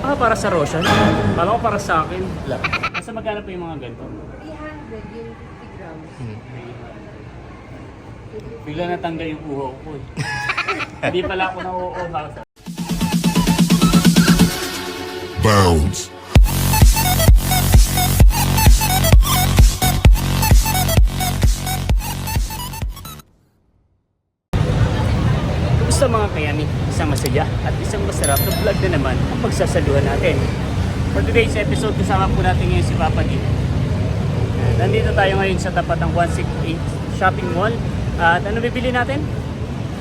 Ah, para sa Roshan? Kala ko para sa akin. Nasa magkano po yung mga ganito? 300 yung 50 grams. Bigla natanggal yung uho ko eh. Hindi pala ako na-uuhaw. Bounds. Kayami, isang masaya at isang masarap na vlog na naman ang pagsasaluhan natin. For today's episode, kasama po natin ngayon si Papa D. Nandito tayo ngayon sa tapat ng 168 Shopping Mall. At ano bibili natin?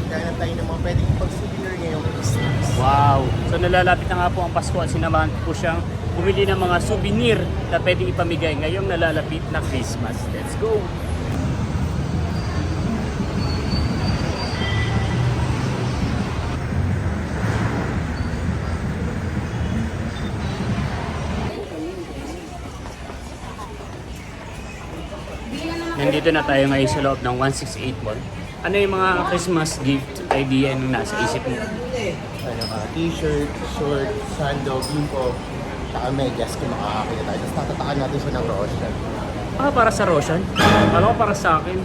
Kaya tayo ng mga pwedeng pag-souvenir ngayong Christmas. Wow! So nalalapit na nga po ang Pasko at sinamahan po siyang bumili ng mga souvenir na pwedeng ipamigay ngayong nalalapit na Christmas. Let's go! Nandito na tayo ngayon sa loob ng 168 Mall. Ano yung mga Christmas gift idea yung nasa isip mo? Ano ka, t-shirt, short, sando, bimpo, saka medyas kung makakakita tayo. Tapos tatatakan natin siya ng Roshan. Ah, para sa Roshan? Kala ko para sa akin.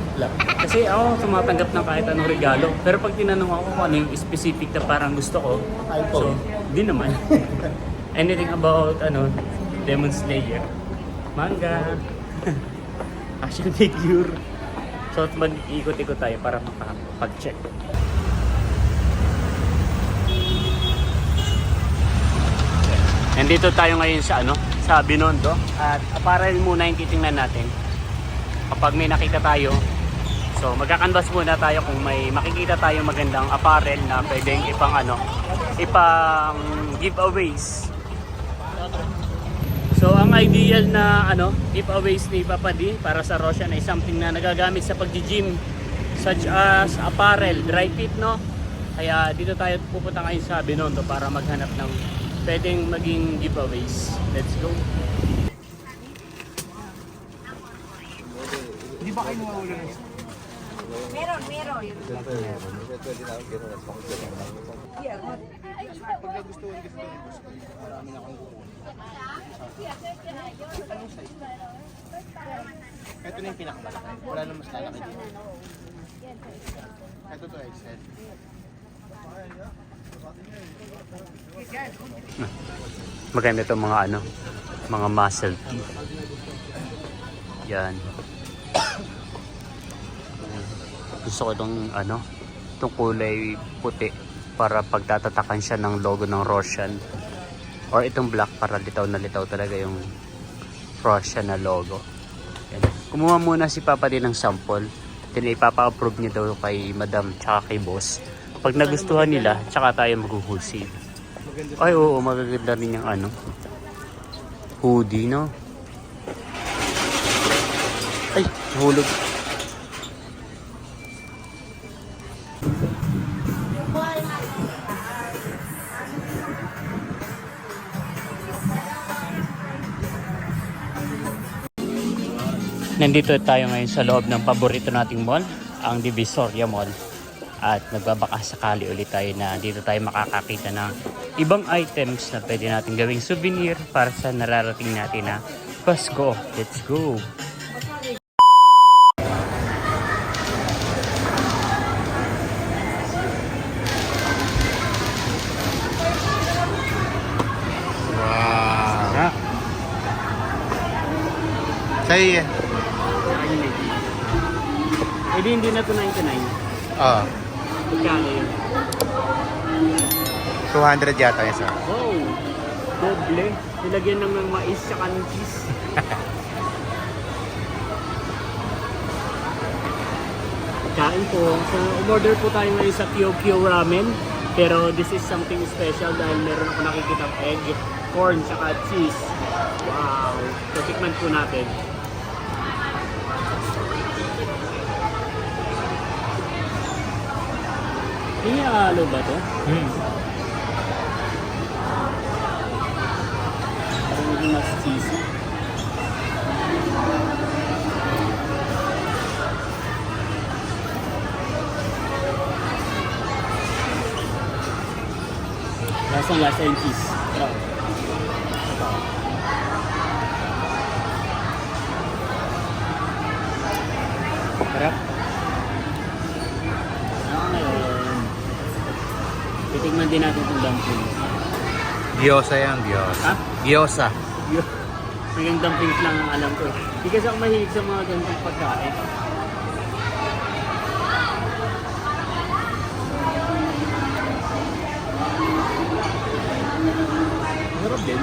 Kasi ako tumatanggap ng kahit anong regalo. Pero pag tinanong ako kung ano yung specific na parang gusto ko, so, iPhone. di naman. Anything about, ano, Demon Slayer, manga, action figure. So, mag-ikot-ikot tayo para makapag-check. Nandito tayo ngayon sa ano, sa Binondo at apparel muna yung titingnan natin. Kapag may nakita tayo, so magkakanvas muna tayo kung may makikita tayo magandang apparel na pwedeng ipang ano, ipang giveaways. Ideal na ano, giveaways ni Papa D para sa Roshan ay something na nagagamit sa pag-gym such as apparel, dry fit no. Kaya dito tayo pupunta ngayon sa Binondo para maghanap ng pwedeng maging giveaways. Let's go. Meron, meron. Ito na yung pinakamalaki. Wala na mas lalaki dito. Ito to XL. Maganda itong mga ano, mga muscle tee. Yan. Gusto ko itong ano, itong kulay puti para pagtatatakan siya ng logo ng Roshan. Or itong black para litaw na litaw talaga yung Roshan na logo. Yan. Kumuha muna si Papa din ng sample. Then ipapa-approve niya daw kay Madam tsaka kay Boss. Pag nagustuhan nila, tsaka tayo maghuhulsale. Ay, oo, magaganda rin yung ano. Hoodie, no? Ay, hulog. Nandito tayo ngayon sa loob ng paborito nating mall, ang Divisoria Mall. At nagbabaka sakali ulit tayo na dito tayo makakakita ng ibang items na pwede natin gawing souvenir para sa nararating natin na Pasko. Let's go! Wow. Tara! Sa'yo. Eh di hindi na to 99. Ah. Magkano yun? 200 yata yung isa. Wow! Doble. Nilagyan ng ng mais tsaka ng cheese. Kain po. So, umorder po tayo ngayon sa Kyokyo Ramen. Pero this is something special dahil meron ako nakikita egg, corn, tsaka cheese. Wow! So, tikman po natin. Hiyalo ba to? Hmm. Parang hindi mas cheesy. Lasang lasa yung cheese. Sarap. Sarap. Ano ngayon? Titigman din natin itong dumpling. Gyoza yan, gyoza. Ha? Gyoza. Hanggang dumplings lang ang alam ko. eh. Hindi kasi ako mahilig sa mga ganitong pagkain. Sarap din.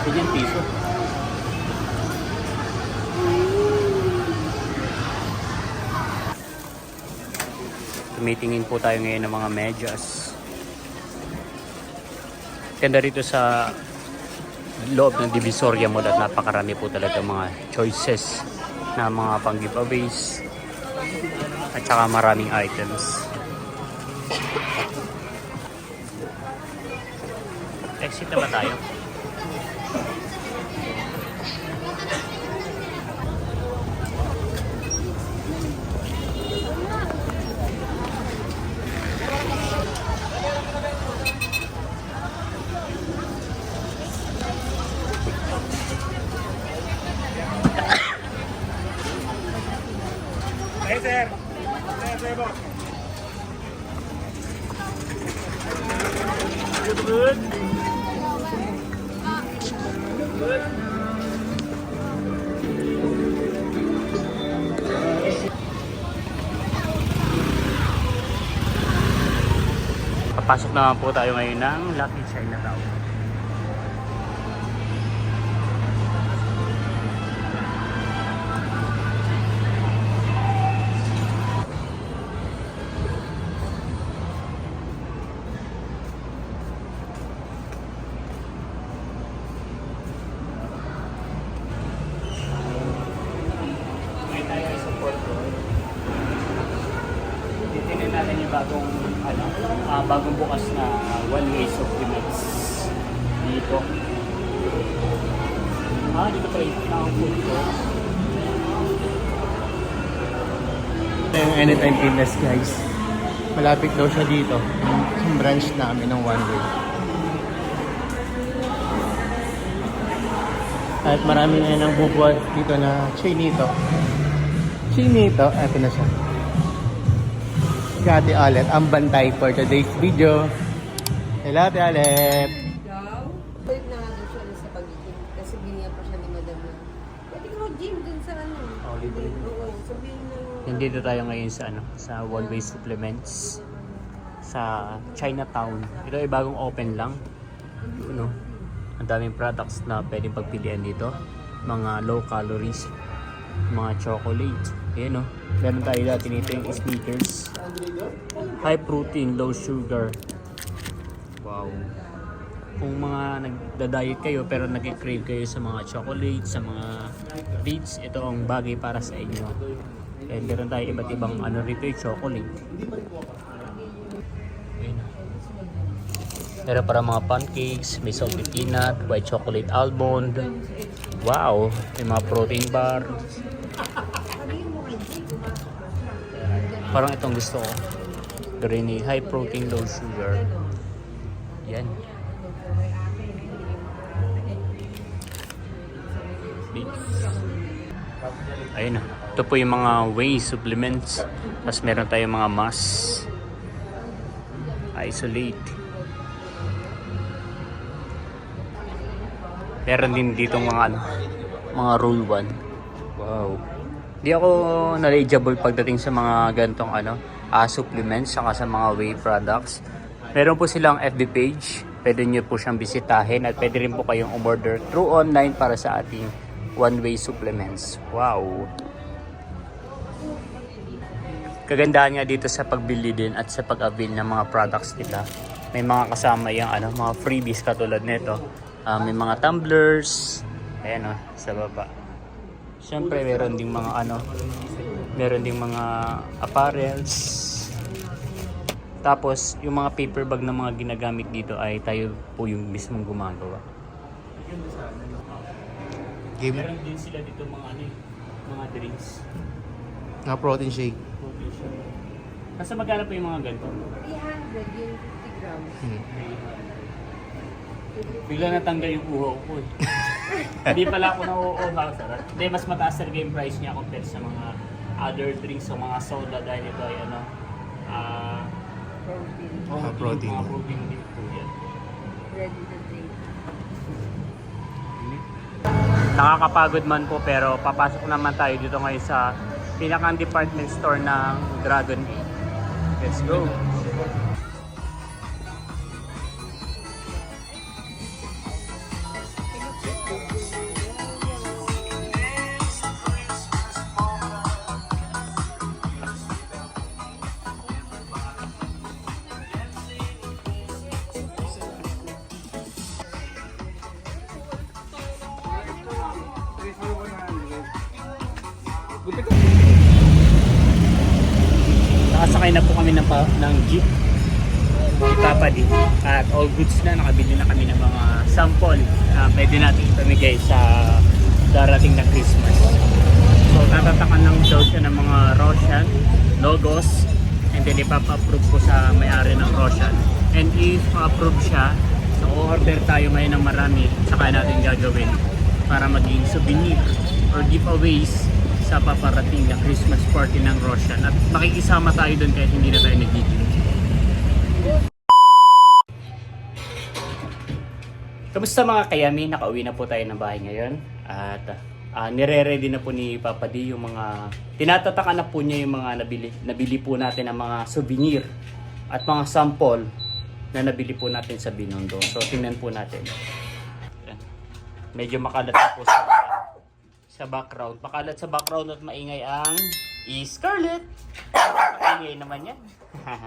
Peraso dyan, piso. Tumitingin po tayo ngayon ng mga medyas. Ganda rito sa loob ng Divisoria Mall at napakarami po talaga mga choices na mga pang giveaways at saka maraming items. Exit na ba tayo? Papasok naman po tayo ngayon ng Lucky Chinatown. Ah, dito pa rin na ang food ko. Ito yung Anytime Fitness guys. Malapit daw siya dito. Yung branch namin ng One Way. At marami na nang bubuhat dito na Chinito. Chinito, eto na siya. Si Ate Alet, ang bantay for today's video. Hello Alet! Ikaw? Balik na nga doon siya sa pag-gym. Kasi binigyan pa siya ni Madam na, pwede ka mag-gym dun sa ano. Oh, libre. Oo, sabihin na. Nandito tayo ngayon sa ano, sa one-way supplements sa Chinatown. Ito ay bagong open lang. Ano, ang daming products na pwedeng pagpilian dito. Mga low calories, mga chocolate. Ayan o. Meron tayo dati nito yung sneakers. High protein, low sugar. Wow. Kung mga nagda-diet kayo pero nag-crave kayo sa mga chocolate, sa mga treats, ito ang bagay para sa inyo. And meron tayo iba't ibang ano rito yung chocolate. Ayun. Meron para mga pancakes, may salted peanut, white chocolate almond. Wow! May mga protein bar. Parang itong gusto ko. Greeny, high protein, low sugar. Yan. Ayun. Ito po yung mga whey supplements. Tapos meron tayong mga mass. Isolate. Meron din dito mga ano, mga rule 1. Wow. Di ako knowledgeable pagdating sa mga ganitong ano, ah, supplements saka sa mga whey products. Meron po silang FB page. Pwede nyo po siyang bisitahin at pwede rin po kayong umorder through online para sa ating one-way supplements. Wow! Kagandahan nga dito sa pagbili din at sa pag-avail ng mga products nila. May mga kasama yung ano, mga freebies katulad nito. Ah, may mga tumblers. Ayan o, sa baba. Siyempre, meron ding mga ano, meron ding mga apparels. Tapos, yung mga paper bag na mga ginagamit dito ay tayo po yung mismong gumagawa. Game. Meron din sila dito mga ano eh, mga drinks. Na protein shake. Nasa magkano po yung mga ganito? 300 yung 50 grams. Hmm. Bigla natanggal yung uho ko eh. Hindi pala ako nauuhaw sa Hindi, mas mataas talaga yung price niya compared sa mga other drinks o mga soda dahil ito ay ano, ah, Protein. Ah, protein. Mga protein din po yan. Ready to drink. Nakakapagod man po pero papasok naman tayo dito ngayon sa pinakang department store ng Dragon Inn. Let's go! Nakasakay na po kami ng, ng jeep ni Papa D. At all goods na, nakabili na kami ng mga sample na pwede natin ipamigay sa darating na Christmas. So tatatakan lang daw siya ng mga Roshan, logos, and then ipapa-approve ko sa may-ari ng Roshan. And if approve siya, so order tayo ngayon ng marami, saka natin gagawin para maging souvenir or giveaways sa paparating na Christmas party ng Roshan. At makikisama tayo doon kahit hindi na tayo nagiging. Kamusta mga kayami? Nakauwi na po tayo ng bahay ngayon. At ah, nire-ready na po ni Papa D yung mga... Tinatatakan na po niya yung mga nabili, nabili po natin ng mga souvenir at mga sample na nabili po natin sa Binondo. So tingnan po natin. Medyo makalat po sa, sa background. Makalat sa background at maingay ang e-Scarlet. Maingay naman yan.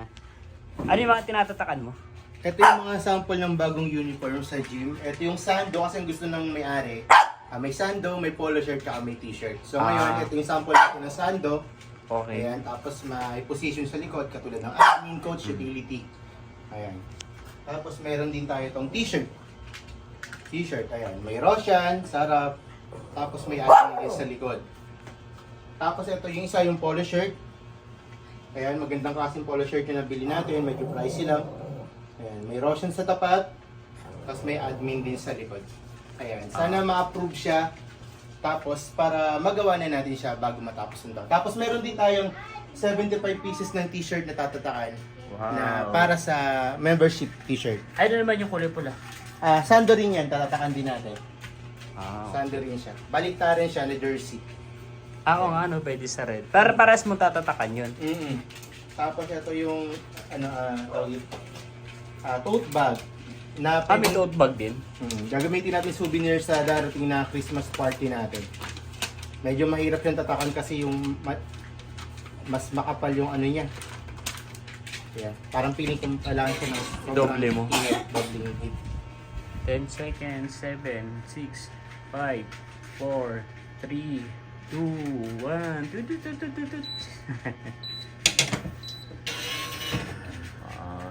ano yung mga tinatatakan mo? Ito yung mga sample ng bagong uniform sa gym. Ito yung sando kasi ang gusto ng may-ari. Ah, may sando, may polo shirt, kaka may t-shirt. So ngayon, Ah. ito yung sample natin ng sando. Okay. Ayan, tapos may position sa likod katulad ng admin, coach, utility. Ayan. Tapos meron din tayo itong t-shirt. T-shirt, ayan. May Roshan, sarap. Tapos may din sa likod. Tapos ito yung isa yung polo shirt. Ayan, magandang klaseng polo shirt yung nabili natin. Medyo pricey lang. Ayan, may Roshan sa tapat. Tapos may admin din sa likod. Ayan, sana ma-approve siya. Tapos, para magawa na natin siya bago matapos ng taon. Tapos, meron din tayong 75 pieces ng t-shirt na tatatakan na para sa membership t-shirt. Ay, ano naman yung kulay pula? Ah, sando rin yan, tatatakan din natin. Ah, Sando rin siya. Baliktarin siya na jersey. Ako nga, no, pwede sa red. Para pares mo tatatakan yun. mm Tapos, ito yung, ano, ah, tawag yun, ah, tote bag. Na Kami pwedeng- tote bag din. Hmm, gagamitin natin souvenir sa darating na Christmas party natin. Medyo mahirap yung tatakan kasi yung ma- mas makapal yung ano niya. Yeah. Parang piling kong kailangan siya ng sobrang Doble mo. doble yung heat. 10 seconds, 7, 6, 5, 4, 3, 2, 1. Tut, tut, tut, tut, tut. Ah.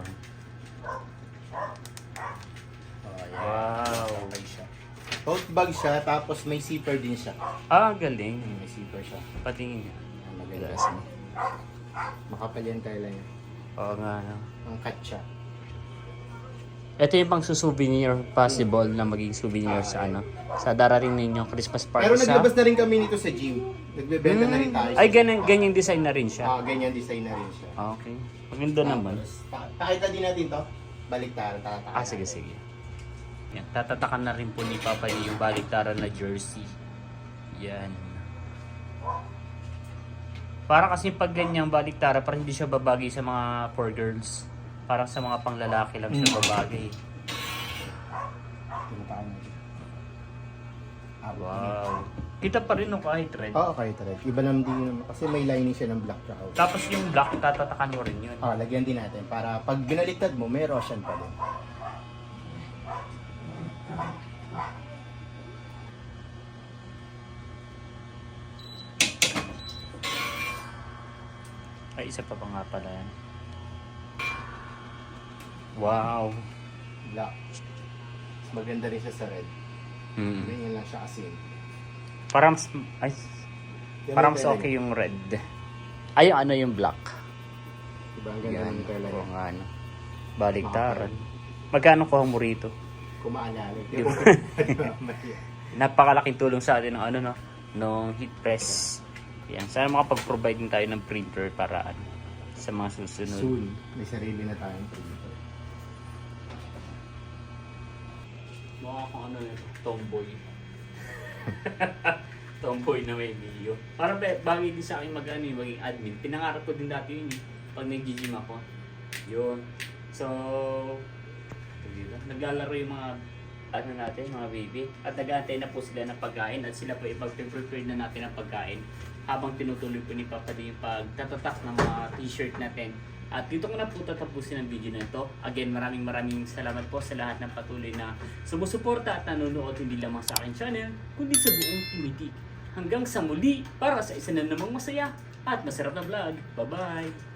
Wow. Tote bag siya, tapos may zipper din siya. Ah, galing. May zipper siya. Patingin niya. Ang Maganda siya. Makapal yan kailan niya. Oo nga, no. Ang cut siya. Ito yung pang souvenir possible na maging souvenir sa ano sa darating ninyong Christmas party Pero sa naglabas na rin kami nito sa gym. Nagbebenta na rin tayo. Hmm. Ay, ganyan, ganyan design na rin siya. Ah, ganyan design na rin siya. Ah, okay. Maganda naman. Tapos, pa- pakita din natin to. Baliktaran, tatatakan. Ah, sige, sige. Yan, tatatakan na rin po ni Papa niya yung baliktaran na jersey. Yan. Para kasi pag ganyan baliktara, parang hindi siya babagay sa mga poor girls. Parang sa mga panglalaki lang siya babagay. Tinatakan natin. Ah, Wow. Kita pa rin no kahit red. Oo, okay, ito rin. Iba naman din naman. Kasi may lining siya ng black tsaka white. Tapos yung black, tatatakan mo rin yun. Ah, lagyan din natin. Para pag binaliktad mo, may Roshan pa din. Ay, isa pa pa nga pala yan. Wow. Black. Maganda rin siya sa red. Mm. Ganyan lang siya asin. Parang, mas- ay, parang mas talaga. okay yung red. Ay, yung ano yung black. Diba? Ang ganda Yan. ng talaga. Oo nga, ano. Baligtaran. Magkano kuha mo rito? Kung maalala. Yung- Napakalaking tulong sa atin ng ano no, nung heat press. Yan, sana makapag-provide din tayo ng printer para ano, sa mga susunod. Soon. May sarili na tayong printer. Mukha akong ano yun, tomboy. tomboy na may video. Para ba, bagay din sa akin mag ano, yung maging admin. Pinangarap ko din dati yun eh, pag nag-gym ako. Yun. So, dito, naglalaro yung mga ano natin, mga baby. At nag-aantay na po sila ng pagkain at sila po ipag-prepare na natin ang pagkain habang tinutuloy po ni Papa din yung pagtatatak ng mga t-shirt natin. At dito ko na po tatapusin ang video na ito. Again, maraming maraming salamat po sa lahat ng patuloy na sumusuporta at nanonood hindi lamang sa akin channel, kundi sa buong Timitik. Hanggang sa muli para sa isa na namang masaya at masarap na vlog. Bye-bye!